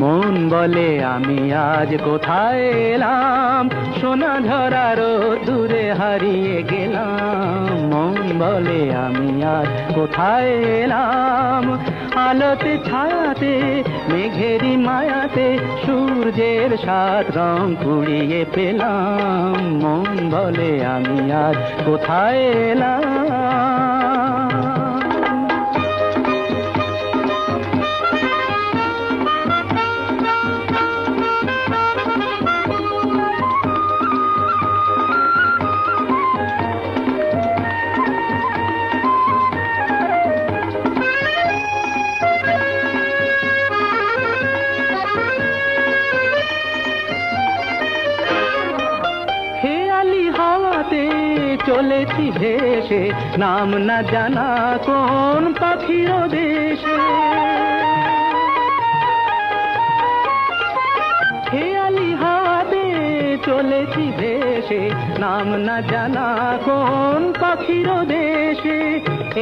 মন বলে আমি আজ কোথায় এলাম সোনা ঝরার দূরে হারিয়ে গেলাম। মন বলে আমি আজ কোথায় এলাম? আলোতে, ছায়াতে মেঘেরি মায়াতে সূর্যের সাত রং কুড়িয়ে পেলাম। মন বলে আমি আজ কোথায় এলাম? চলেছি ভেসে নাম না জানা কোন পাখির দেশে। খেয়ালি হাতে চলেছি ভেসে নাম না জানা কোন পাখির দেশে,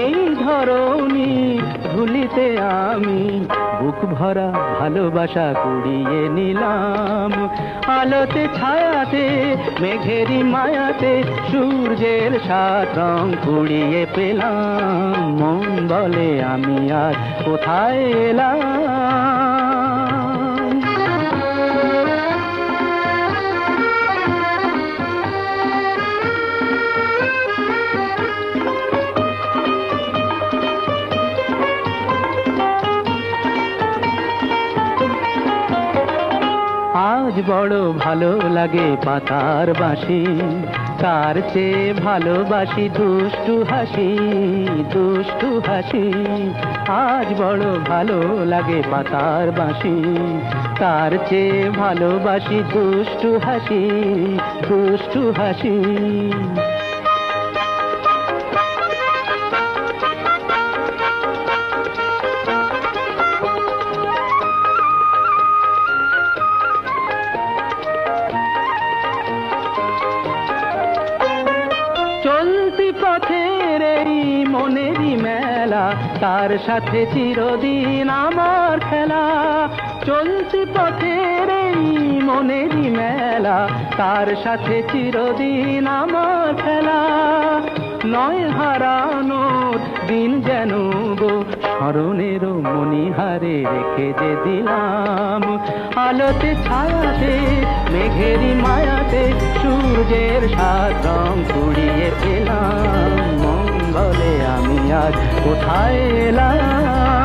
এই ধরনী ধুলিতে আমি বুক ভরা ভালোবাসা কুড়িয়ে নিলাম। আলোতে, ছায়াতে মেঘেরি মায়াতে সূর্যের সাত রং কুড়িয়ে পেলাম। মন বলে আমি আর কোথায় এলাম? আজ বড় ভালো লাগে পাতার বাঁশি। তার চেয়ে ভালোবাসি দুষ্টু হাসি দুষ্টু হাসি। আজ বড় ভালো লাগে পাতার বাঁশি। তার চেয়ে ভালোবাসি দুষ্টু হাসি দুষ্টু হাসি। মনেরই মেলা, তার সাথে চিরদিন আমার খেলা। চলতি পথের এই মনেরই মেলা, তার সাথে চিরদিন আমার খেলা। নয় হারানোর দিন যেন গো স্মরণের মণিহারে রেখে যে দিলাম। আলোতে, ছায়াতে মেঘেরি মায়াতে সূর্যের সাত রং কুড়িয়ে পেলাম। বলে আমি আজ কোথায় এলাম?